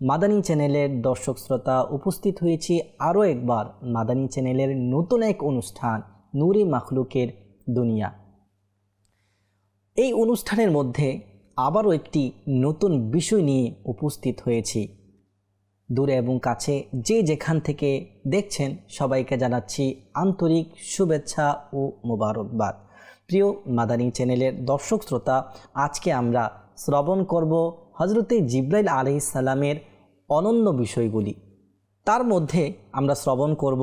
মাদানী চ্যানেলের দর্শক শ্রোতা উপস্থিত হয়েছি আরও একবার মাদানী চ্যানেলের নতুন এক অনুষ্ঠান নূরে মাখলুকের দুনিয়া। এই অনুষ্ঠানের মধ্যে আবারও একটি নতুন বিষয় নিয়ে উপস্থিত হয়েছি। দূরে এবং কাছে যে যেখান থেকে দেখছেন সবাইকে জানাচ্ছি আন্তরিক শুভেচ্ছা ও মোবারকবাদ। প্রিয় মাদানী চ্যানেলের দর্শক শ্রোতা, আজকে আমরা শ্রবণ করব হজরতে জিব্রাইল আলহি সালামের অনন্য বিষয়গুলি। তার মধ্যে আমরা শ্রবণ করব,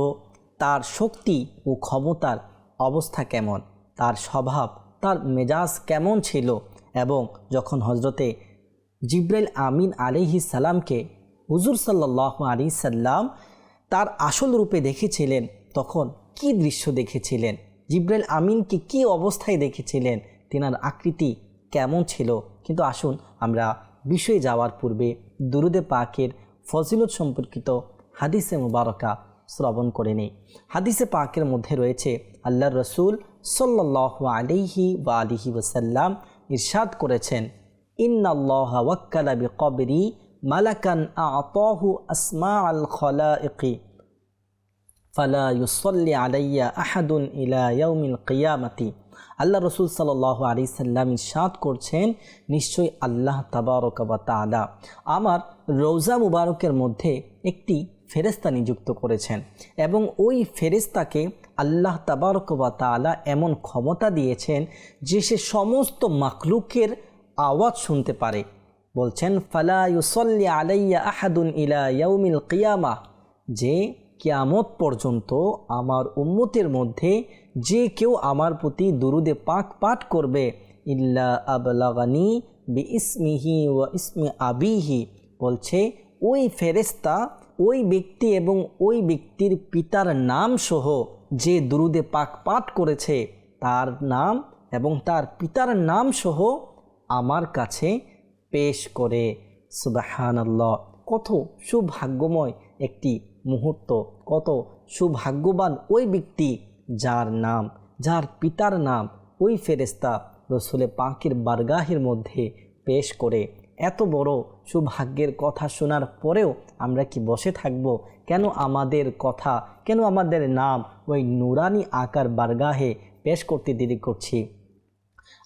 তার শক্তি ও ক্ষমতার অবস্থা কেমন, তার স্বভাব, তার মেজাজ কেমন ছিল এবং যখন হজরতে জিব্রাইল আমিন আলিহি সালামকে হুজুর সাল্লাহ আলি সাল্লাম তার আসল রূপে দেখেছিলেন, তখন কি দৃশ্য দেখেছিলেন? জিব্রাইল আমিনকে কি অবস্থায় দেখেছিলেন? তেনার আকৃতি কেমন ছিল? কিন্তু আসুন আমরা বিষয়ে যাওয়ার পূর্বে দুরুদে পাকের ফজিলত সম্পর্কিত হাদিসে মুবারকা শ্রবণ করে নেই হাদিসে পাকের মধ্যে রয়েছে আল্লাহ রসুল সাল্লাহ আলিহি বা আলিহি ওসাল্লাম ইরশাদ করেছেন, ইন্নাল্লাহ ওয়াক্কালা বি কবরি মালাকান আতাহু আসমা আল খলাইকি, ফালা ইউসল্লি আলাইয়া আহাদুন ইলা ইয়াউমিল কিয়ামাতি। আল্লাহ রসুল সাল্লাহ আলি সাল্লাম ইসাদ করছেন, নিশ্চয়ই আল্লাহ তাবারকবা তালা আমার রৌজা মুবারকের মধ্যে একটি ফেরেস্তা নিযুক্ত করেছেন এবং ওই ফেরেস্তাকে আল্লাহ তাবারকবা তালা এমন ক্ষমতা দিয়েছেন যে সে সমস্ত মাকলুকের আওয়াজ শুনতে পারে। বলছেন, ফালা ইউসল্লি আলাইয়া আহাদুন ইলা ইয়াউমিল কিয়ামা যে কিয়ামত পর্যন্ত আমার উম্মতের মধ্যে যে কেউ আমার প্রতি দুরুদে পাক পাঠ করবে, ইল্লা আবলাগানি বি ইসমিহি ও ইসমি আবিহি, বলছে, ওই ফেরেস্তা ওই ব্যক্তি এবং ওই ব্যক্তির পিতার নাম সহ যে দুরুদে পাক পাঠ করেছে, তার নাম এবং তার পিতার নাম সহ আমার কাছে পেশ করে। সুবাহানাল্লাহ, কত সুভাগ্যময় একটি মুহূর্ত, কত সুভাগ্যবান ওই ব্যক্তি যার নাম, যার পিতার নাম ওই ফেরেস্তা রসুলে পাখির বারগাহের মধ্যে পেশ করে। এত বড় সুভাগ্যের কথা শোনার পরেও আমরা কি বসে থাকব? কেন আমাদের কথা, কেন আমাদের নাম ওই নুরানি আকার বারগাহে পেশ করতে দেরি করছি?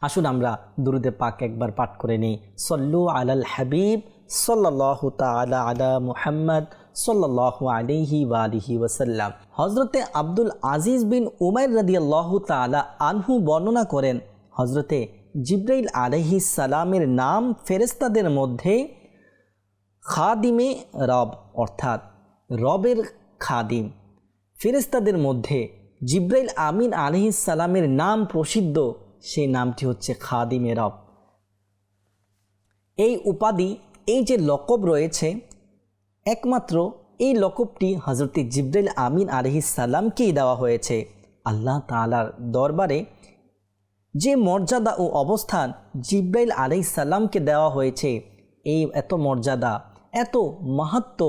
আসুন আমরা দুরুদে পাক একবার পাঠ করে নিই। সল্লু আলাল হাবিব সাল্লাহ তালা আলা মুহাম্মদ সাল্লাহ আলিহি ওয়ালিহি ওয়াসাল্লাম। হজরতে আব্দুল আজিজ বিন উমাইর রাদি তালা আনহু বর্ণনা করেন হজরতে জিব্রাইল আলহি সালামের নাম ফেরেস্তাদের মধ্যে খাদিমে রব, অর্থাৎ রবের খাদিম। ফেরেস্তাদের মধ্যে জিব্রাইল আমিন আলহি নাম প্রসিদ্ধ সেই নামটি হচ্ছে খাদিমে রব। এই উপাধি, এই যে লকব রয়েছে একমাত্র এই লকবটি হজরত জিব্রাইল আমিন আলহি সাল্লামকেই দেওয়া হয়েছে। আল্লাহ তালার দরবারে যে মর্যাদা ও অবস্থান জিব্রাইল আলহি সাল্লামকে দেওয়া হয়েছে, এই এত মর্যাদা, এত মাহাত্ম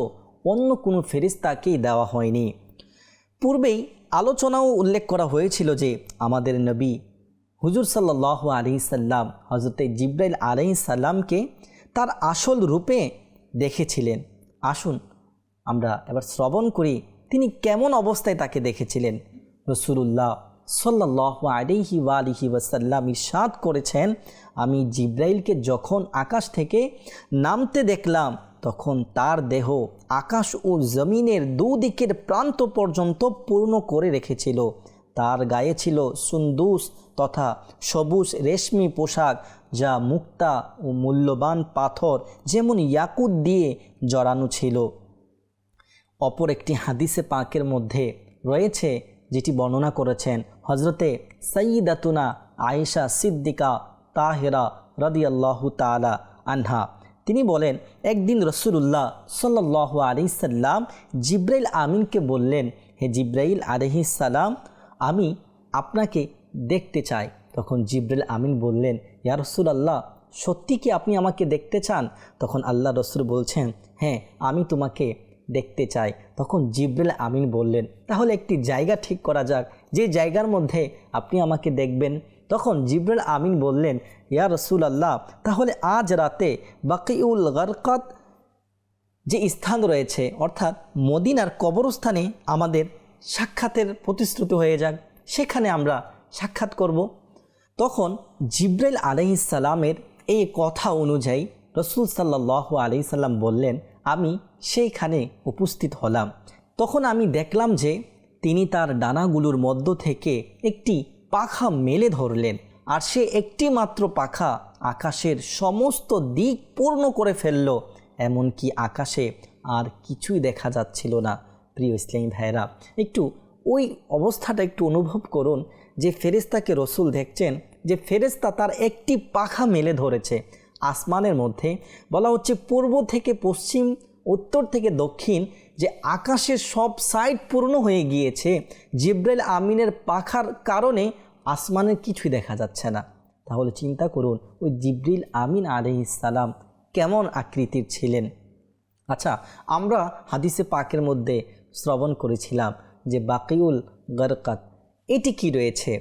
অন্য কোনো ফেরিস্তাকেই দেওয়া হয়নি। পূর্বেই আলোচনাও উল্লেখ করা হয়েছিল যে আমাদের নবী হুজুর সাল্লাহ সাল্লাম হজরত জিব্রাইল সাল্লামকে তার আসল রূপে দেখেছিলেন। আসুন, আমরা এবার শ্রবণ করি তিনি কেমন অবস্থায় তাকে দেখেছিলেন। রসুল্লাহ সাল্লাহ আলিহি ওয়ালিহি ওয়াসাল্লাম ইরশাদ করেছেন, আমি জিব্রাইলকে যখন আকাশ থেকে নামতে দেখলাম, তখন তার দেহ আকাশ ও জমিনের দুদিকের প্রান্ত পর্যন্ত পূর্ণ করে রেখেছিল। তার গায়ে ছিল সুন্দুস তথা সবুজ রেশমি পোশাক যা মুক্তা ও মূল্যবান পাথর যেমন ইয়াকুত দিয়ে জড়ানো ছিল। অপর একটি হাদিসে পাকের মধ্যে রয়েছে যেটি বর্ণনা করেছেন হজরতে সঈদাতুনা আয়েশা সিদ্দিকা তাহেরা রদিয়াল্লাহু তালা আনহা। তিনি বলেন, একদিন রসুল্লাহ সাল্লাহ আলি সাল্লাম জিব্রাইল আমিনকে বললেন, হে জিব্রাইল সালাম আমি আপনাকে দেখতে চাই। তখন জিব্রাইল আমিন বললেন, ইয়া রসুল আল্লাহ সত্যি কি আপনি আমাকে দেখতে চান? তখন আল্লাহ রসুল বলছেন হ্যাঁ আমি তোমাকে দেখতে চাই। তখন জিব্রাইল আমিন বললেন, তাহলে একটি জায়গা ঠিক করা যাক। যে জায়গার মধ্যে আপনি আমাকে দেখবেন। তখন জিব্রাইল আমিন বললেন, ইয়া রসুল আল্লাহ তাহলে আজ রাতে বাকিউল গরকত যে স্থান রয়েছে, অর্থাৎ মদিনার কবরস্থানে আমাদের সাক্ষাতের প্রতিশ্রুতি হয়ে যাক। সেখানে আমরা সাক্ষাৎ করব। তখন জিব্রাইল আলাইসাল্লামের এই কথা অনুযায়ী রসুল সাল্লাহ আলাইসাল্লাম বললেন, আমি সেইখানে উপস্থিত হলাম। তখন আমি দেখলাম যে তিনি তার ডানাগুলোর মধ্য থেকে একটি পাখা মেলে ধরলেন আর সে একটি মাত্র পাখা আকাশের সমস্ত দিক পূর্ণ করে ফেলল, এমনকি আকাশে আর কিছুই দেখা যাচ্ছিল না। প্রিয় ইসলামী ভাইরা একটু ওই অবস্থাটা একটু অনুভব করুন যে ফেরেস্তাকে রসুল দেখছেন, যে ফেরেস্তা তার একটি পাখা মেলে ধরেছে আসমানের মধ্যে। বলা হচ্ছে পূর্ব থেকে পশ্চিম, উত্তর থেকে দক্ষিণ, যে আকাশের সব সাইড পূর্ণ হয়ে গিয়েছে। জিব্রাইল আমিনের পাখার কারণে আসমানের কিছুই দেখা যাচ্ছে না। তাহলে চিন্তা করুন, ওই জিব্রিল আমিন আলহিসাল্লাম কেমন আকৃতির ছিলেন? আচ্ছা আমরা হাদিসে পাকের মধ্যে শ্রবণ করেছিলাম যে বাকিউল গরকাত, এটি কি রয়েছে?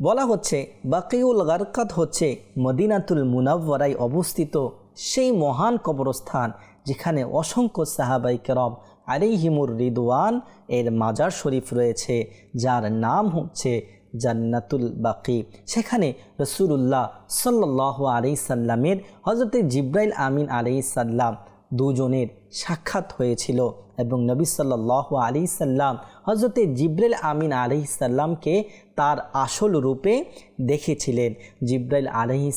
বলা হচ্ছে, বাকিউল গরকাত হচ্ছে মদিনাতুল মুনাওয়ারায় অবস্থিত সেই মহান কবরস্থান যেখানে অসংখ্য সাহাবাই কেরম আলিহিমুর রিদওয়ান এর মাজার শরীফ রয়েছে, যার নাম হচ্ছে জান্নাতুল বাকি। সেখানে রসুল্লাহ সাল্লাহ আলি সাল্লামের হজরত জিব্রাইল আমিন আলি সাল্লাম দুজনের সাক্ষাৎ হয়েছিল এবং নবী সাল্লাহ আলি সাল্লাম হজরতে জিব্রাইল আমিন আলি সাল্লামকে তার আসল রূপে দেখেছিলেন। জিব্রাইল আলহি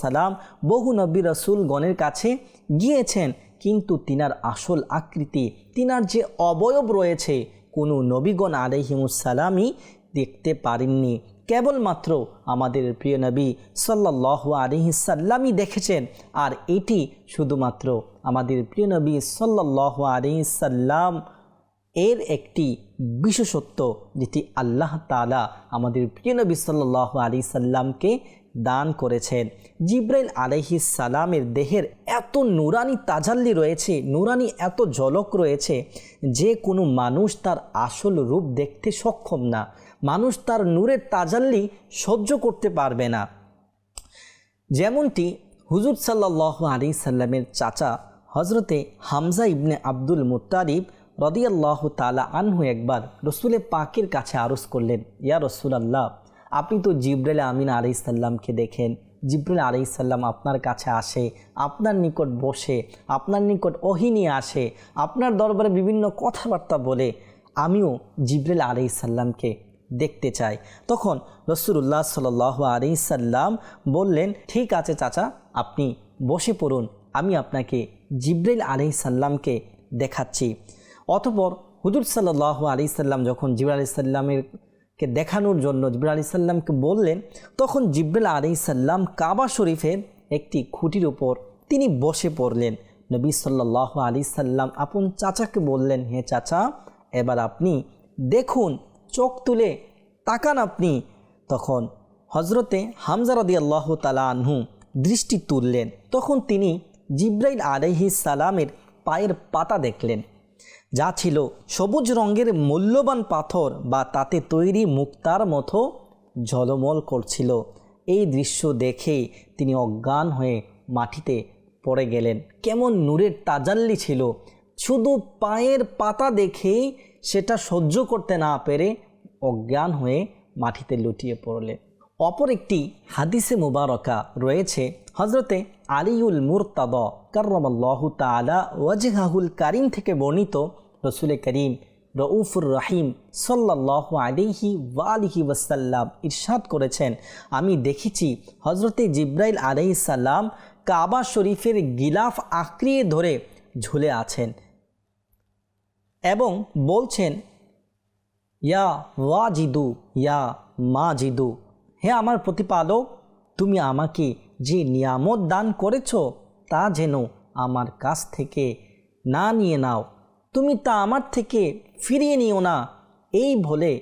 সালাম বহু নবী রসুলগণের কাছে গিয়েছেন, কিন্তু তিনার আসল আকৃতি, তিনার যে অবয়ব রয়েছে, কোনো নবীগণ আলহিমুসালামই দেখতে পারেননি। কেবলমাত্র আমাদের প্রিয় নবী সাল্লাহ আলিহিসাল্লামই দেখেছেন, আর এটি শুধুমাত্র আমাদের প্রিয় নবী সাল্লাহ আলিহিসাল্লাম এর একটি বিশেষত্ব যেটি আল্লাহ তালা আমাদের প্রিয় নবী সাল্লাহ আলি সাল্লামকে দান করেছেন। জিব্রাইল আলহি দেহের এত নুরানি তাজাল্লি রয়েছে, নুরানি এত ঝলক রয়েছে যে কোনো মানুষ তার আসল রূপ দেখতে সক্ষম না। মানুষ তার নূরের তাজাল্লি সহ্য করতে পারবে না। যেমনটি হুজুর সাল্লাহ আলী সাল্লামের চাচা হজরতে হামজা ইবনে আব্দুল মুতারিব রদিয়াল্লাহ তালা আনহু একবার রসুলে পাকের কাছে আরজ করলেন, ইয়া রসুল আল্লাহ আপনি তো জিব্রাইল আমিন আলি সাল্লামকে দেখেন। জিব্রাইল আলি সাল্লাম আপনার কাছে আসে, আপনার নিকট বসে, আপনার নিকট অহিনী আসে, আপনার দরবারে বিভিন্ন কথাবার্তা বলে। আমিও জিব্রাইল আলি সাল্লামকে দেখতে চাই তখন রসুল্লাহ সাল আলি সাল্লাম বললেন, ঠিক আছে চাচা, আপনি বসে পড়ুন, আমি আপনাকে জিব্রাইল আলি সাল্লামকে দেখাচ্ছি। অতপর হুজুর সাল্লাহ আলি সাল্লাম যখন জিবরা আলি সাল্লামের কে দেখানোর জন্য জিব্রাইল আলি সাল্লামকে বললেন, তখন জিব্রাইল আলি সাল্লাম কাবা শরীফের একটি খুঁটির উপর তিনি বসে পড়লেন। নবী সাল্লাহ আলি সাল্লাম আপন চাচাকে বললেন, হে চাচা, এবার আপনি দেখুন, চোখ তুলে তাকান আপনি। তখন হজরতে হামজা রদি আল্লাহ তালা আনহু দৃষ্টি তুললেন। তখন তিনি জিব্রাইল আলহি সালামের পায়ের পাতা দেখলেন। যা ছিল সবুজ রঙের মূল্যবান পাথর বা তাতে তৈরি মুক্তার মতো ঝলমল করছিল। এই দৃশ্য দেখে তিনি অজ্ঞান হয়ে মাটিতে পড়ে গেলেন। কেমন নূরের তাজাল্লি ছিল। শুধু পায়ের পাতা দেখেই সেটা সহ্য করতে না পেরে অজ্ঞান হয়ে মাটিতে লুটিয়ে পড়লেন অপর একটি হাদিসে মুবারকা রয়েছে হজরতে আলিউল মুরতাদ কার্রমাল্লাহ তালা ওয়াজহাহুল কারিম থেকে বর্ণিত। রসুল করিম রউফুর রাহিম সাল্লাহ আলিহি ওয়ালিহি ওয়াসাল্লাম ইরশাদ করেছেন, আমি দেখেছি হজরতে জিব্রাইল আলহি সাল্লাম কাবা শরীফের গিলাফ আঁকড়িয়ে ধরে ঝুলে আছেন এবং বলছেন ইয়া ওয়া জিদু ইয়া মা জিদু হে আমার প্রতিপালক, তুমি আমাকে যে নিয়ামত দান করেছ, তা যেন আমার কাছ থেকে না নিয়ে নাও। তুমি তা আমার থেকে ফিরিয়ে নিও না। এই বলে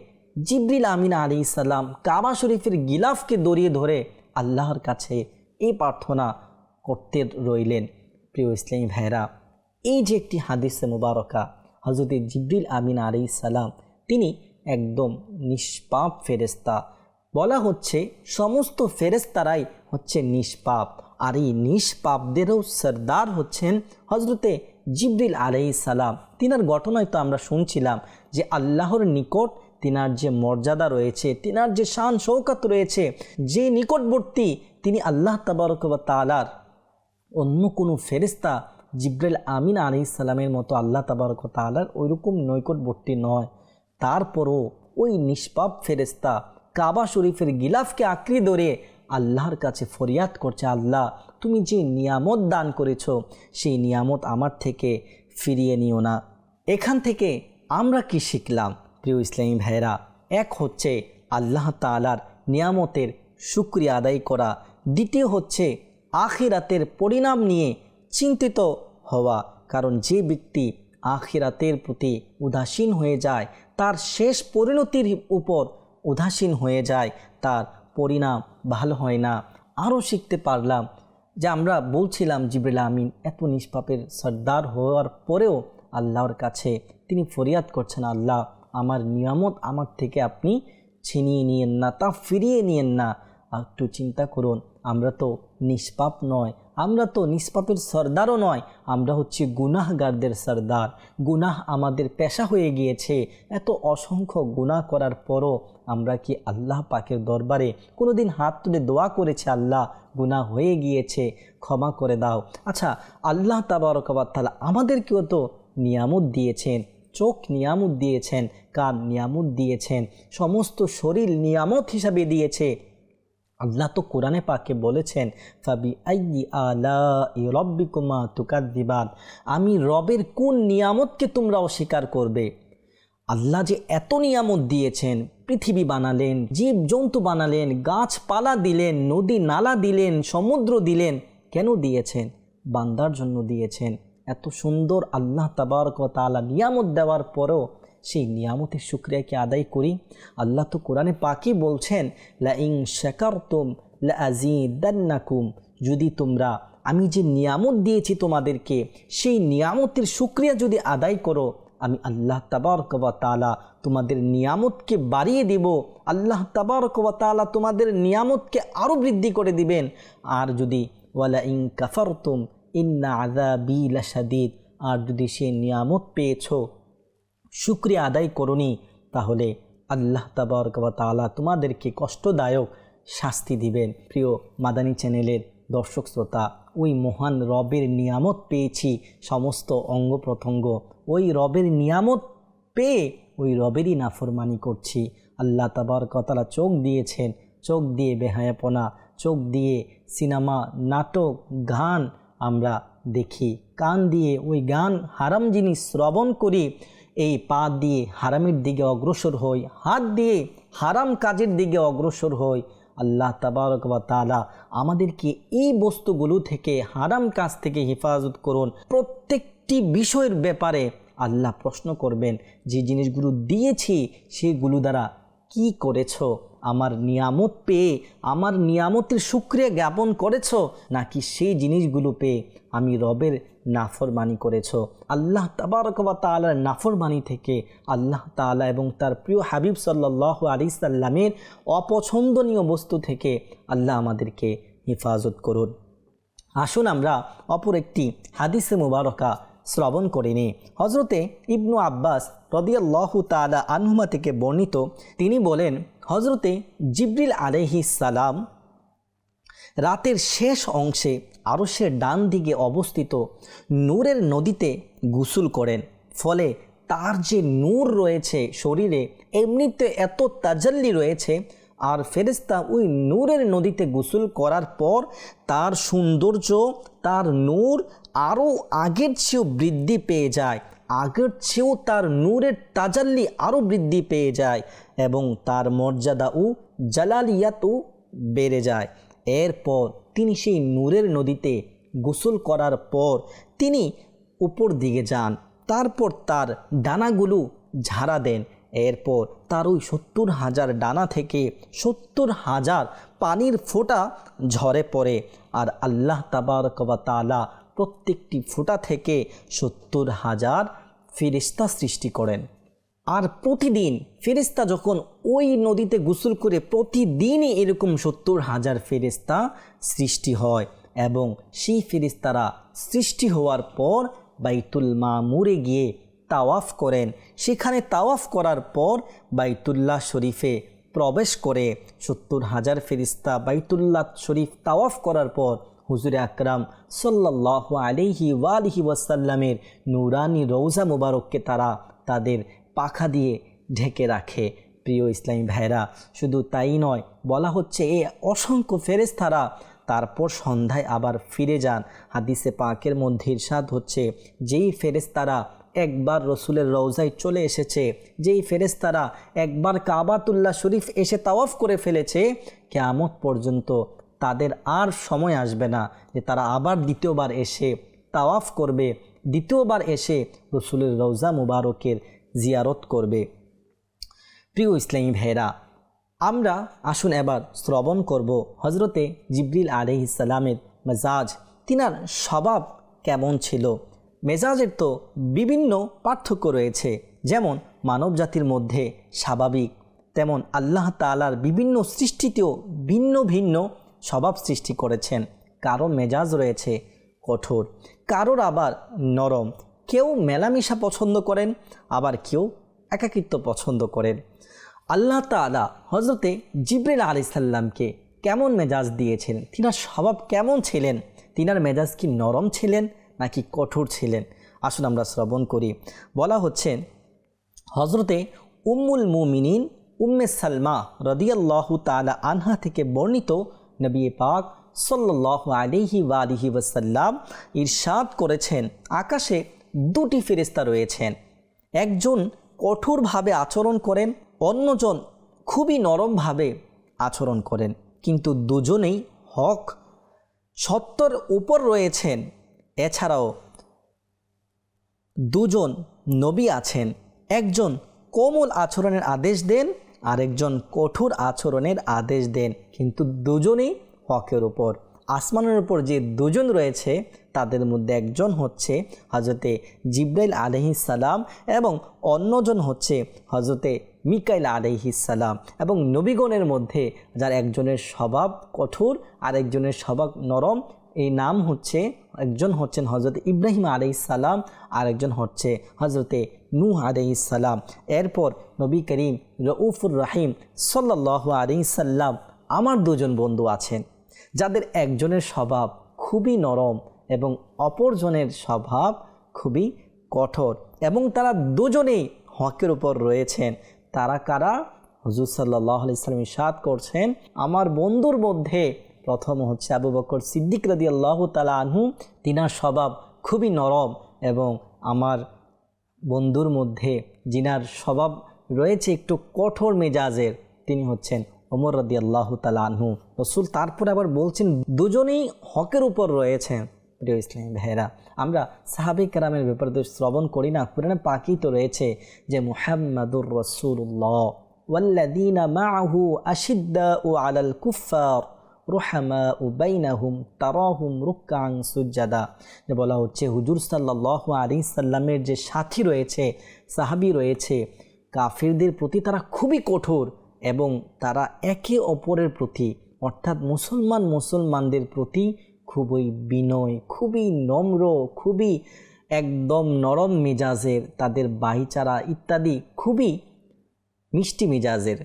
জিবরিল আমিন আলী ইসাল্লাম কাবা শরীফের গিলাফকে দড়িয়ে ধরে আল্লাহর কাছে এই প্রার্থনা করতে রইলেন। প্রিয় ইসলামী ভাইরা এই যে একটি হাদিসে মুবারকা হজরত জিবরিল আমিন আলী সালাম, তিনি একদম নিষ্পাপ ফেরেস্তা বলা হচ্ছে সমস্ত ফেরেস্তারাই হচ্ছে নিষ্পাপ। আর এই নিষ্পাপদেরও সর্দার হচ্ছেন হজরতে জিবরিল আলাই সালাম। তিনার ঘটনায় তো আমরা শুনছিলাম যে আল্লাহর নিকট তিনার যে মর্যাদা রয়েছে, তিনার যে শান শৌকত রয়েছে, যে নিকটবর্তী তিনি আল্লাহ তাবারক বা তালার অন্য কোনো ফেরিস্তা জিব্রাইল আমিন আলি ইসালামের মতো আল্লাহ তাবারক তালার ওইরকম নৈকটবর্তী নয়। তারপরও ওই নিষ্পাপ ফেরেস্তা কাবা শরীফের গিলাফকে আঁকড়ে ধরে আল্লাহর কাছে ফরিয়াদ করছে, আল্লাহ, তুমি যে নিয়ামত দান করেছ, সেই নিয়ামত আমার থেকে ফিরিয়ে নিও না। এখান থেকে আমরা কি শিখলাম? প্রিয় ইসলামী ভাইরা এক হচ্ছে আল্লাহ তালার নিয়ামতের শুক্রিয়া আদায় করা। দ্বিতীয় হচ্ছে আখিরাতের পরিণাম নিয়ে চিন্তিত হওয়া। কারণ যে ব্যক্তি আখিরাতের প্রতি উদাসীন হয়ে যায়, তার শেষ পরিণতির উপর উদাসীন হয়ে যায়, তার পরিণাম ভালো হয় না। আরও শিখতে পারলাম যে আমরা বলছিলাম জিবরুল আমিন এত নিষ্পাপের সর্দার হওয়ার পরেও আল্লাহর কাছে তিনি ফরিয়াদ করছেন, আল্লাহ আমার নিয়ামত আমার থেকে আপনি ছিনিয়ে নিয়েন না, তা ফিরিয়ে নিয়েন না। একটু চিন্তা করুন, আমরা তো নিষ্পাপ নয়, আমরা তো নিষ্পাপের সর্দারও নয়, আমরা হচ্ছে গুনাহগারদের সর্দার। গুনাহ আমাদের পেশা হয়ে গিয়েছে, এত অসংখ্য গুনাহ করার পরও আমরা কি আল্লাহ পাকের দরবারে কোনো দিন হাত তুলে দোয়া করেছে আল্লাহ? গুনাহ হয়ে গিয়েছে, ক্ষমা করে দাও। আচ্ছা আল্লাহ তাবারকালা আমাদেরকেও তো নিয়ামত দিয়েছেন, চোখ নিয়ামত দিয়েছেন, কান নিয়ামত দিয়েছেন, সমস্ত শরীর নিয়ামত হিসাবে দিয়েছে। আল্লাহ তো কোরআনে পাকে বলেছেন, ফাবি আইয়ি আলা রব্বিকুমা তুকাদ্দিবান আমি রবের কোন নিয়ামতকে তোমরা অস্বীকার করবে? আল্লাহ যে এত নিয়ামত দিয়েছেন, পৃথিবী বানালেন জীব জন্তু বানালেন, গাছপালা দিলেন, নদী নালা দিলেন, সমুদ্র দিলেন, কেন দিয়েছেন? বান্দার জন্য দিয়েছেন। এত সুন্দর আল্লাহ তাবারক তালা নিয়ামত দেওয়ার পরও সেই নিয়ামতের শুক্রিয়াকে আদায় করি? আল্লাহ তো কোরআনে পাকি বলছেন লা ইং শেকারতুম লা আজিদান্নাকুম যদি তোমরা, আমি যে নিয়ামত দিয়েছি তোমাদেরকে, সেই নিয়ামতের শুক্রিয়া যদি আদায় করো, আমি আল্লাহ তাবারকবা তালা তোমাদের নিয়ামতকে বাড়িয়ে দিব। আল্লাহ তাবারকবা তালা তোমাদের নিয়ামতকে আরও বৃদ্ধি করে দিবেন। আর যদি ওয়ালা ইং কাফারতুম, ইন্না আদা বি আর যদি সে নিয়ামত পেয়েছ শুক্রিয়া আদায় করনি, তাহলে আল্লাহ তাবরকবা তালা তোমাদেরকে কষ্টদায়ক শাস্তি দিবেন। প্রিয় মাদানী চ্যানেলের দর্শক শ্রোতা, ওই মহান রবের নিয়ামত পেয়েছি, সমস্ত অঙ্গ প্রত্যঙ্গ ওই রবের নিয়ামত পেয়ে ওই রবেরই নাফরমানি করছি। আল্লাহ তাবরকতালা চোখ দিয়েছেন, চোখ দিয়ে বেহায়াপনা, চোখ দিয়ে সিনেমা, নাটক, গান আমরা দেখি। কান দিয়ে ওই গান হারাম জিনিস শ্রবণ করি এই পা দিয়ে হারামের দিকে অগ্রসর হই, হাত দিয়ে হারাম কাজের দিকে অগ্রসর হই। আল্লাহ তাবারক বা তালা আমাদেরকে এই বস্তুগুলো থেকে, হারাম কাজ থেকে হেফাজত করুন। প্রত্যেকটি বিষয়ের ব্যাপারে আল্লাহ প্রশ্ন করবেন, যে জিনিসগুলো দিয়েছি সেগুলো দ্বারা কি করেছ? আমার নিয়ামত পেয়ে, আমার নিয়ামতের সুক্রিয়া জ্ঞাপন করেছ? নাকি সেই জিনিসগুলো পেয়ে আমি রবের নাফরমানি করেছ? আল্লাহ তাবারকবা তালার নাফরমানি থেকে আল্লাহ তালা এবং তার প্রিয় হাবিব সাল্লাহ আলি সাল্লামের অপছন্দনীয় বস্তু থেকে আল্লাহ আমাদেরকে হেফাজত করুন। আসুন আমরা অপর একটি হাদিসে মুবারকা শ্রবণ করে নিই। হজরতে ইবনু আব্বাস রদিয়াল্লাহু তালা আনহুমা থেকে বর্ণিত, তিনি বলেন হজরতে জিবরিল আলহি সালাম রাতের শেষ অংশে আরসের ডান দিকে অবস্থিত নূরের নদীতে গোসল করেন। ফলে তার যে নূর রয়েছে শরীরে, এমনিতে এত তাজাল্লি রয়েছে, আর ফেরেস্তা ওই নূরের নদীতে গোসল করার পর তার সৌন্দর্য, তার নূর আরও আগের চেয়েও বৃদ্ধি পেয়ে যায়, আগের চেয়েও তার নূরের তাজাল্লি আরও বৃদ্ধি পেয়ে যায়। এবং তার মর্যাদা ও জালালিয়াতও বেড়ে যায়। এরপর তিনি সেই নূরের নদীতে গোসল করার পর তিনি উপর দিকে যান। তারপর তার ডানাগুলো ঝাড়া দেন। এরপর তার ওই সত্তর হাজার ডানা থেকে সত্তর হাজার পানির ফোঁটা ঝরে পড়ে আর আল্লাহ তাবারকবা তালা প্রত্যেকটি ফোঁটা থেকে সত্তর হাজার ফেরিস্তা সৃষ্টি করেন। আর প্রতিদিন ফেরেস্তা যখন ওই নদীতে গোসল করে প্রতিদিনই এরকম সত্তর হাজার ফেরেস্তা সৃষ্টি হয় এবং সেই ফেরিস্তারা সৃষ্টি হওয়ার পর বাইতুল মামুরে গিয়ে তাওয়াফ করেন। সেখানে তাওয়াফ করার পর বাইতুল্লাহ শরীফে প্রবেশ করে সত্তর হাজার ফেরিস্তা বাইতুল্লাহ শরীফ তাওয়াফ করার পর হুজুরে আকরাম সাল্লাহ আলিহি ওয়ালিহি ওয়াসাল্লামের নুরানি রৌজা মুবারককে তারা তাদের পাখা দিয়ে ঢেকে রাখে। প্রিয় ইসলামী ভাইরা শুধু তাই নয়, বলা হচ্ছে এ অসংখ্য ফেরেস্তারা তারপর সন্ধ্যায় আবার ফিরে যান। হাদিসে পাকের মধ্যে ইরশাদ হচ্ছে, যেই ফেরেস্তারা একবার রসুলের রওজায় চলে এসেছে, যেই ফেরেস্তারা একবার কাবাতুল্লাহ শরীফ এসে তাওয়াফ করে ফেলেছে, কেয়ামত পর্যন্ত তাদের আর সময় আসবে না যে তারা আবার দ্বিতীয়বার এসে তাওয়াফ করবে। দ্বিতীয়বার এসে রসুলের রওজা মুবারকের জিয়ারত করবে। প্রিয় ইসলামী ভাইরা আমরা আসুন এবার শ্রবণ করব হজরতে জিবরিল আলহ ইসালামের মেজাজ। তিনার স্বভাব কেমন ছিল? মেজাজের তো বিভিন্ন পার্থক্য রয়েছে, যেমন মানব জাতির মধ্যে স্বাভাবিক, তেমন আল্লাহ তালার বিভিন্ন সৃষ্টিতেও ভিন্ন ভিন্ন স্বভাব সৃষ্টি করেছেন। কারও মেজাজ রয়েছে কঠোর, কারোর আবার নরম কেউ মেলামেশা পছন্দ করেন, আবার কেউ একাকিত্ব পছন্দ করেন। আল্লাহ তালা হজরতে জিব্রিল আলি সাল্লামকে কেমন মেজাজ দিয়েছেন? তিনার স্বভাব কেমন ছিলেন? তিনার মেজাজ কি নরম ছিলেন নাকি কঠোর ছিলেন? আসুন আমরা শ্রবণ করি। বলা হচ্ছে হজরতে উম্মুল মুমিনিন উম্মে সালমা রদিয়াল্লাহু তালা আনহা থেকে বর্ণিত নবী পাক সাল্লাহ আলিহি ওয়ালিহি ওয়াসাল্লাম ইরশাদ করেছেন, আকাশে দুটি ফেরিস্তা রয়েছেন। একজন কঠোরভাবে আচরণ করেন, অন্যজন খুবই নরমভাবে আচরণ করেন। কিন্তু দুজনেই হক। সত্যর উপর রয়েছেন, এছাড়াও দুজন নবী আছেন। একজন কোমল আচরণের আদেশ দেন, আরেকজন কঠোর আচরণের আদেশ দেন। কিন্তু দুজনেই হকের উপর। আসমানের উপর যে দুজন রয়েছে, তাদের মধ্যে একজন হচ্ছে হজরতে জিব্রাইল সালাম এবং অন্যজন হচ্ছে হজরতে মিকাইল সালাম। এবং নবীগণের মধ্যে যার একজনের স্বভাব কঠোর আর একজনের স্বভাব নরম, এই নাম হচ্ছে, একজন হচ্ছেন হজরত ইব্রাহিম সালাম আর একজন হচ্ছে হজরতে নূহ সালাম। এরপর নবী করিম রউফুর রাহিম সাল্লাহ সাল্লাম, আমার দুজন বন্ধু আছেন। যাদের একজনের স্বভাব খুবই নরম এবং অপরজনের স্বভাব খুবই কঠোর এবং তারা দুজনেই হকের উপর রয়েছেন। তারা কারা? হুজুর সাল্লাহ আলাইসালাম ইসাদ করছেন, আমার বন্ধুর মধ্যে প্রথম হচ্ছে আবু বকর সিদ্দিক রাদি আল্লাহ তালা আনহু। তিনার স্বভাব খুবই নরম এবং আমার বন্ধুর মধ্যে, যিনার স্বভাব রয়েছে একটু কঠোর মেজাজের, তিনি হচ্ছেন ওমর রদি আল্লাহ তালা আনহু। রসুল তারপরে আবার বলছেন, দুজনেই হকের উপর রয়েছেন প্রিয় ইসলামী ভাইরা আমরা সাহাবি কারামের ব্যাপারে তো শ্রবণ করি না, কোরআনে পাকি তো রয়েছে যে মুহাম্মাদুর রসুল্লাহ মাহু আশিদ্দা ও আলাল কুফার রোহামা ও বাইনাহুম তারাহুম রুকাং সুজাদা যে বলা হচ্ছে, হুজুর সাল্লাহ আলী সাল্লামের যে সাথী রয়েছে, সাহাবি রয়েছে, কাফিরদের প্রতি তারা খুবই কঠোর। এবং তারা একে অপরের প্রতি, অর্থাৎ মুসলমান মুসলমানদের প্রতি খুবই বিনয়, খুবই নম্র, খুবই একদম নরম মেজাজের, তাদের বাহিচারা ইত্যাদি খুবই মিষ্টি মেজাজের।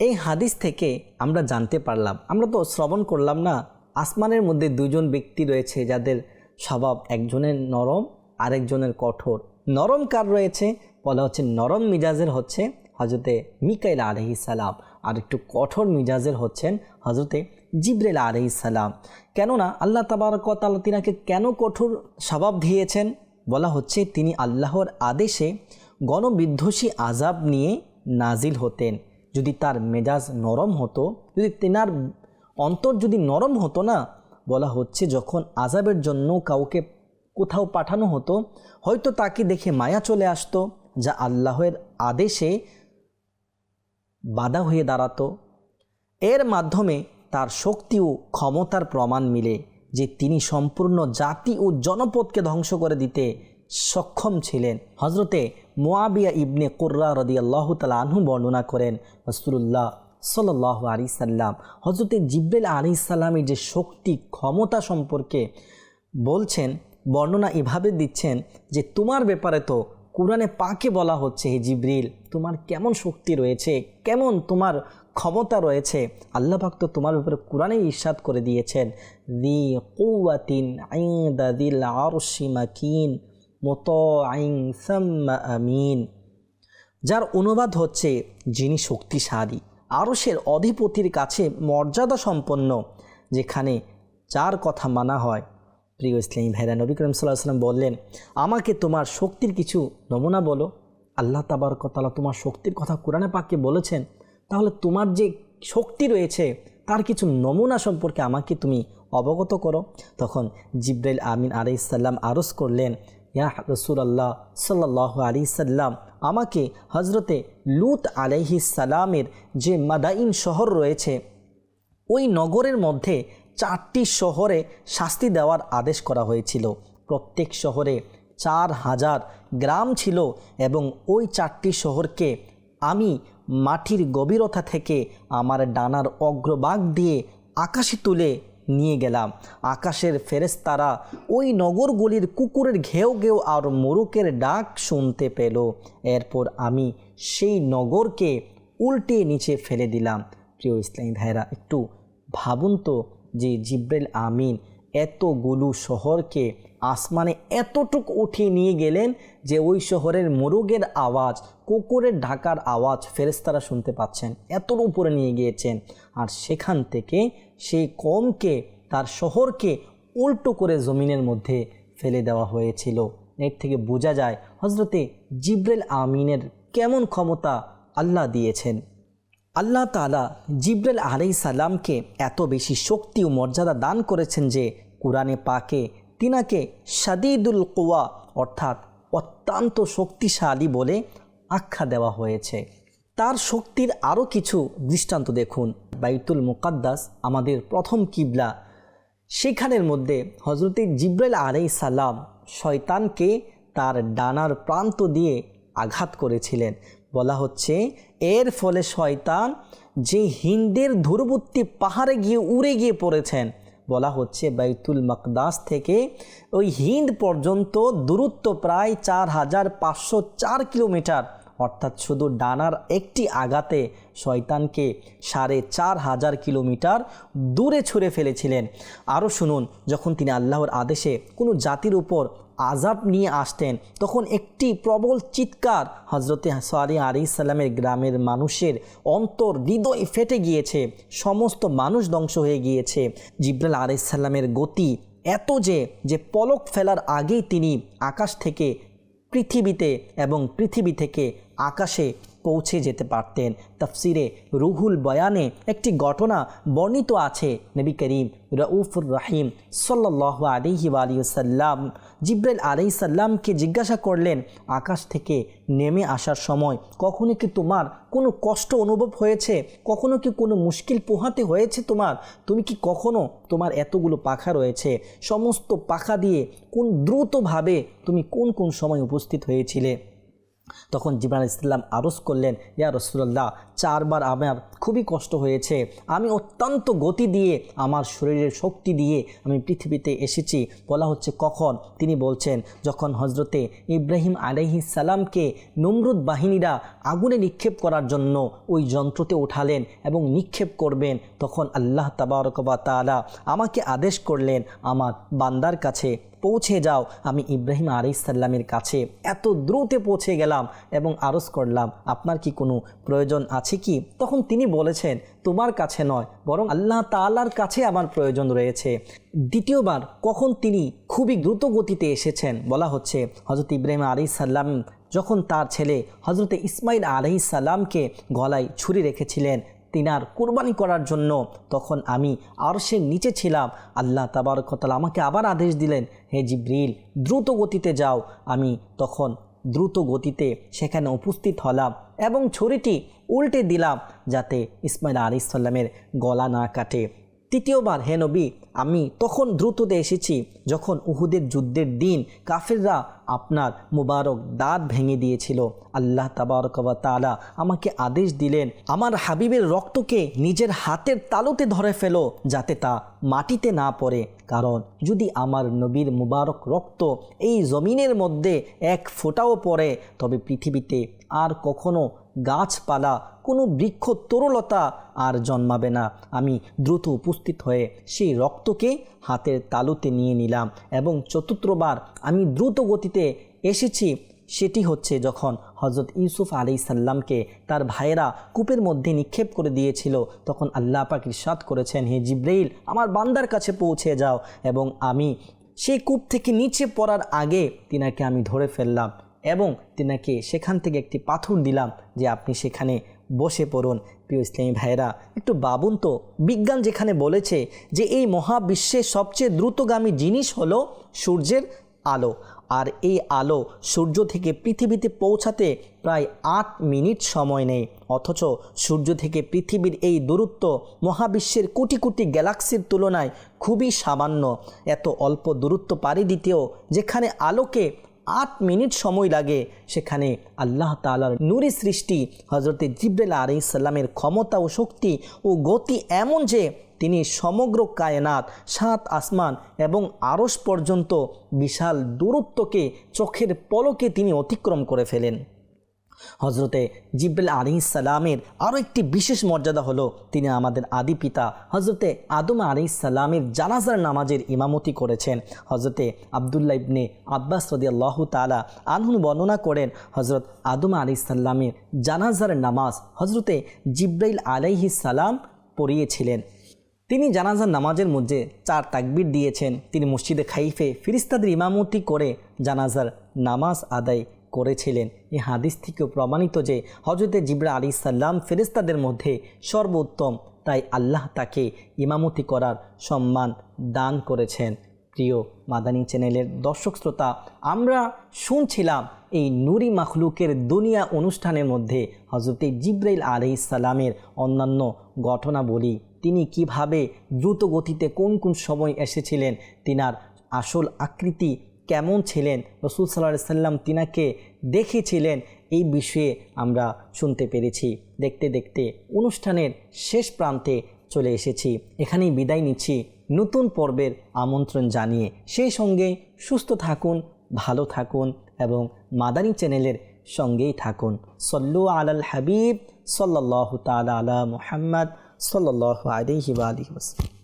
এই হাদিস থেকে আমরা জানতে পারলাম, আমরা তো শ্রবণ করলাম না, আসমানের মধ্যে দুজন ব্যক্তি রয়েছে যাদের স্বভাব একজনের নরম, আরেকজনের কঠোর। নরম কার রয়েছে? বলা হচ্ছে নরম মিজাজের হচ্ছে হজরতে মিকাইল আলহি সালাম। আর একটু কঠোর মিজাজের হচ্ছেন হজরতে জিব্রেল আলহি সালাম। কেননা আল্লাহ তাবারকতাল তিনাকে কেন কঠোর স্বভাব দিয়েছেন? বলা হচ্ছে তিনি আল্লাহর আদেশে গণবিধ্বসী আজাব নিয়ে নাজিল হতেন। যদি তার মেজাজ নরম হতো, যদি তেনার অন্তর যদি নরম হতো না, বলা হচ্ছে যখন আজাবের জন্য কাউকে কোথাও পাঠানো হতো, হয়তো তাকে দেখে মায়া চলে আসতো, যা আল্লাহের আদেশে বাধা হয়ে দাঁড়াতো। এর মাধ্যমে তার শক্তি ও ক্ষমতার প্রমাণ মিলে যে তিনি সম্পূর্ণ জাতি ও জনপদকে ধ্বংস করে দিতে সক্ষম ছিলেন। হজরতে মোয়াবিয়া ইবনে কুর্রা রদি আল্লাহ আনহু বর্ণনা করেন রসুল্লাহ সাল্লাহ আলি সাল্লাম হজরতে জিব্বেল আলি সাল্লামের যে শক্তি, ক্ষমতা সম্পর্কে বলছেন, বর্ণনা এভাবে দিচ্ছেন যে, তোমার ব্যাপারে তো কোরআনে পাকে বলা হচ্ছে, হে জিব্রিল, তোমার কেমন শক্তি রয়েছে? কেমন তোমার ক্ষমতা রয়েছে? আল্লাহ পাক তো তোমার ব্যাপারে কোরআনে ইরশাদ করে দিয়েছেন দি কৌয়াতিন আইদা দিল আরশি মাকিন মত আইন আমিন। যার অনুবাদ হচ্ছে, যিনি শক্তিশালী, আরশের অধিপতির কাছে মর্যাদা সম্পন্ন যেখানে যার কথা মানা হয় প্রিয় ইসলামী ভাইরা, নবী করিম সাল্লাহ সাল্লাম বললেন, আমাকে তোমার শক্তির কিছু নমুনা বলো। আল্লাহ তাবার তালা তোমার শক্তির কথা কোরআনে পাককে বলেছেন। তাহলে তোমার যে শক্তি রয়েছে, তার কিছু নমুনা সম্পর্কে আমাকে তুমি অবগত করো। তখন জিব্রাইল আমিন আলাইসাল্লাম আরজ করলেন, ইয়া রসুল আল্লাহ সাল্লাহ আলি সাল্লাম, আমাকে হজরতে লুত আলাইহি যে মাদাইন শহর রয়েছে, ওই নগরের মধ্যে চারটি শহরে শাস্তি দেওয়ার আদেশ করা হয়েছিল। প্রত্যেক শহরে চার হাজার গ্রাম ছিল এবং ওই চারটি শহরকে আমি মাটির গভীরতা থেকে আমার ডানার অগ্রভাগ দিয়ে আকাশে তুলে নিয়ে গেলাম। আকাশের ফেরেস্তারা ওই নগরগুলির কুকুরের ঘেউ ঘেউ আর মোরুকের ডাক শুনতে পেল। এরপর আমি সেই নগরকে উল্টে নিচে ফেলে দিলাম। প্রিয় ইসলামী ভাইরা একটু ভাবুন তো যে জিব্রেল আমিন এতগুলো শহরকে আসমানে এতটুক উঠিয়ে নিয়ে গেলেন যে ওই শহরের মোরগের আওয়াজ, কুকুরের ঢাকার আওয়াজ ফেরেস্তারা শুনতে পাচ্ছেন, এতর উপরে নিয়ে গিয়েছেন। আর সেখান থেকে সেই কমকে, তার শহরকে উল্টো করে জমিনের মধ্যে ফেলে দেওয়া হয়েছিল। এর থেকে বোঝা যায় হজরতে জিব্রেল আমিনের কেমন ক্ষমতা আল্লাহ দিয়েছেন। আল্লাহ তালা জিব্রেল আলাই সালামকে এত বেশি শক্তি ও মর্যাদা দান করেছেন যে কোরআনে পাকে তিনাকে সাদিদুল কোয়া অর্থাৎ অত্যন্ত শক্তিশালী বলে আখ্যা দেওয়া হয়েছে। তার শক্তির আরও কিছু দৃষ্টান্ত দেখুন। বাইতুল মুকাদ্দাস আমাদের প্রথম কিবলা। সেখানের মধ্যে হজরতে জিব্রাইল আলাই সালাম শয়তানকে তার ডানার প্রান্ত দিয়ে আঘাত করেছিলেন। বলা হচ্ছে এর ফলে শয়তান যে হিন্দের দূরবর্তী পাহাড়ে গিয়ে উড়ে গিয়ে পড়েছেন, বলা হচ্ছে বাইতুল মকদাস থেকে ওই হিন্দ পর্যন্ত দূরত্ব প্রায় চার হাজার পাঁচশো চার কিলোমিটার। অর্থাৎ শুধু ডানার একটি আঘাতে শয়তানকে সাড়ে চার হাজার কিলোমিটার দূরে ছুঁড়ে ফেলেছিলেন। আরও শুনুন, যখন তিনি আল্লাহর আদেশে কোনো জাতির উপর আজাব নিয়ে আসতেন। তখন একটি প্রবল চিৎকার হজরতে সোয়ারি আলি ইসাল্লামের গ্রামের মানুষের অন্তর হৃদয় ফেটে গিয়েছে। সমস্ত মানুষ ধ্বংস হয়ে গিয়েছে। জিব্রাল আলি ইসাল্লামের গতি এত যে যে পলক ফেলার আগেই তিনি আকাশ থেকে পৃথিবীতে এবং পৃথিবী থেকে আকাশে পৌঁছে যেতে পারতেন। তফসিরে রুহুল বয়ানে একটি ঘটনা বর্ণিত আছে। নবী করিম রউফুর রাহিম সাল্লাহ আলিহি আলিয়াল্লাম জিব্রাইল আলি সাল্লামকে জিজ্ঞাসা করলেন, আকাশ থেকে নেমে আসার সময় কখনো কি তোমার কোনো কষ্ট অনুভব হয়েছে? কখনো কি কোনো মুশকিল পোহাতে হয়েছে তোমার? তুমি কি কখনো তোমার এতগুলো পাখা রয়েছে? সমস্ত পাখা দিয়ে কোন দ্রুতভাবে তুমি কোন কোন সময় উপস্থিত হয়েছিলে? তখন জিবরান ইসলাম আরজ করলেন, ইয়া রসুল্লাহ চারবার আমার খুবই কষ্ট হয়েছে। আমি অত্যন্ত গতি দিয়ে, আমার শরীরের শক্তি দিয়ে আমি পৃথিবীতে এসেছি। বলা হচ্ছে কখন? তিনি বলছেন, যখন হজরতে ইব্রাহিম আলহি সালামকে নমরুদ বাহিনীরা আগুনে নিক্ষেপ করার জন্য ওই যন্ত্রতে উঠালেন এবং নিক্ষেপ করবেন, তখন আল্লাহ তাবারকবা তালা আমাকে আদেশ করলেন, আমার বান্দার কাছে পৌঁছে যাও। আমি ইব্রাহিম আলাইসাল্লামের কাছে এত দ্রুতে পৌঁছে গেলাম এবং আরজ করলাম, আপনার কি কোনো প্রয়োজন আছে কি? তখন তিনি বলেছেন, তোমার কাছে নয়, বরং আল্লাহ তালার কাছে আমার প্রয়োজন রয়েছে। দ্বিতীয়বার কখন তিনি খুবই দ্রুত গতিতে এসেছেন, বলা হচ্ছে হজরত ইব্রাহিম আলী সাল্লাম যখন তার ছেলে হজরত ইসমাইল আলহি সাল্লামকে গলায় ছুরি রেখেছিলেন তিনার কুরবানি করার জন্য। তখন আমি আরশের নিচে ছিলাম। আল্লাহ তাবারকতাল আমাকে আবার আদেশ দিলেন, হে জিব্রিল, দ্রুত গতিতে যাও। আমি তখন দ্রুত গতিতে সেখানে উপস্থিত হলাম এবং ছুরিটি উল্টে দিলাম যাতে ইসমাইল আলী সাল্লামের গলা না কাটে। তৃতীয়বার, হে নবী, আমি তখন দ্রুততে এসেছি। যখন উহুদের যুদ্ধের দিন, কাফেররা আপনার মুবারক দাঁত ভেঙে দিয়েছিল। আল্লাহ তাবারকবা তালা আমাকে আদেশ দিলেন, আমার হাবিবের রক্তকে নিজের হাতের তালুতে ধরে ফেলো যাতে তা মাটিতে না পড়ে। কারণ যদি আমার নবীর মুবারক রক্ত এই জমিনের মধ্যে এক ফোঁটাও পড়ে, তবে পৃথিবীতে আর কখনো গাছপালা, কোনো বৃক্ষ তরলতা আর জন্মাবে না। আমি দ্রুত উপস্থিত হয়ে সেই রক্তকে হাতের তালুতে নিয়ে নিলাম এবং চতুর্থবার আমি দ্রুত গতিতে এসেছি, সেটি হচ্ছে যখন হজরত ইউসুফ আলি সাল্লামকে তার ভাইয়েরা কূপের মধ্যে নিক্ষেপ করে দিয়েছিল, তখন আল্লাহ পাক ইরশাদ করেছেন, হে জিব্রাইল, আমার বান্দার কাছে পৌঁছে যাও এবং আমি সেই কূপ থেকে নিচে পড়ার আগে তিনাকে আমি ধরে ফেললাম এবং তিনাকে সেখান থেকে একটি পাথর দিলাম যে আপনি সেখানে বসে পড়ুন। প্রিয় ইসলামী ভাইরা একটু বাবুন তো, বিজ্ঞান যেখানে বলেছে যে এই মহাবিশ্বের সবচেয়ে দ্রুতগামী জিনিস হলো সূর্যের আলো। আর এই আলো সূর্য থেকে পৃথিবীতে পৌঁছাতে প্রায় আট মিনিট সময় নেয়। অথচ সূর্য থেকে পৃথিবীর এই দূরত্ব মহাবিশ্বের কোটি কোটি গ্যালাক্সির তুলনায় খুবই সামান্য। এত অল্প দূরত্ব পাড়ি দিতেও যেখানে আলোকে আট মিনিট সময় লাগে, সেখানে আল্লাহ তালার নুরি সৃষ্টি হজরতে জিব্রেল আলী সাল্লামের ক্ষমতা ও শক্তি ও গতি এমন যে তিনি সমগ্র কায়নাত, সাত আসমান এবং আরস পর্যন্ত বিশাল দূরত্বকে, চোখের পলকে তিনি অতিক্রম করে ফেলেন। হজরতে জিব্রাইল আলী সালামের আরও একটি বিশেষ মর্যাদা হলো, তিনি আমাদের আদি পিতা হজরতে আদম আলী সালামের জানাজার নামাজের ইমামতি করেছেন। হজরতে আবদুল্লা ইবনে আব্বাস রদি আল্লাহ তালা আনহুন বর্ণনা করেন হজরত আদম আলী সাল্লামের জানাজার নামাজ হজরতে জিব্রাইল আলাইহি সালাম পড়িয়েছিলেন। তিনি জানাজার নামাজের মধ্যে চার তাকবির দিয়েছেন। তিনি মসজিদে খাইফে ফিরিস্তাদের ইমামতি করে জানাজার নামাজ আদায় করেছিলেন। এই হাদিস থেকেও প্রমাণিত যে হজরতে জিবরা আলী সাল্লাম ফেরিস্তাদের মধ্যে সর্বোত্তম, তাই আল্লাহ তাকে ইমামতি করার সম্মান দান করেছেন। প্রিয় মাদানী চ্যানেলের দর্শক শ্রোতা, আমরা শুনছিলাম এই নুরি মাখলুকের দুনিয়া অনুষ্ঠানের মধ্যে হজরতে জিব্রাইল আলহি সালামের অন্যান্য ঘটনা বলি তিনি কীভাবে দ্রুত গতিতে কোন কোন সময় এসেছিলেন, তিনার আসল আকৃতি কেমন ছিলেন, রসুল সাল্লাহ সাল্লাম তিনাকে দেখেছিলেন, এই বিষয়ে আমরা শুনতে পেরেছি। দেখতে দেখতে অনুষ্ঠানের শেষ প্রান্তে চলে এসেছি। এখানেই বিদায় নিচ্ছি। নতুন পর্বের আমন্ত্রণ জানিয়ে সেই সঙ্গে সুস্থ থাকুন, ভালো থাকুন এবং মাদানী চ্যানেলের সঙ্গেই থাকুন। সল্লু আলাল হাবিব সাল্লাহ তালা আলা মুহাম্মদ। সাল্লাহ আলহি আলহি ওসালাম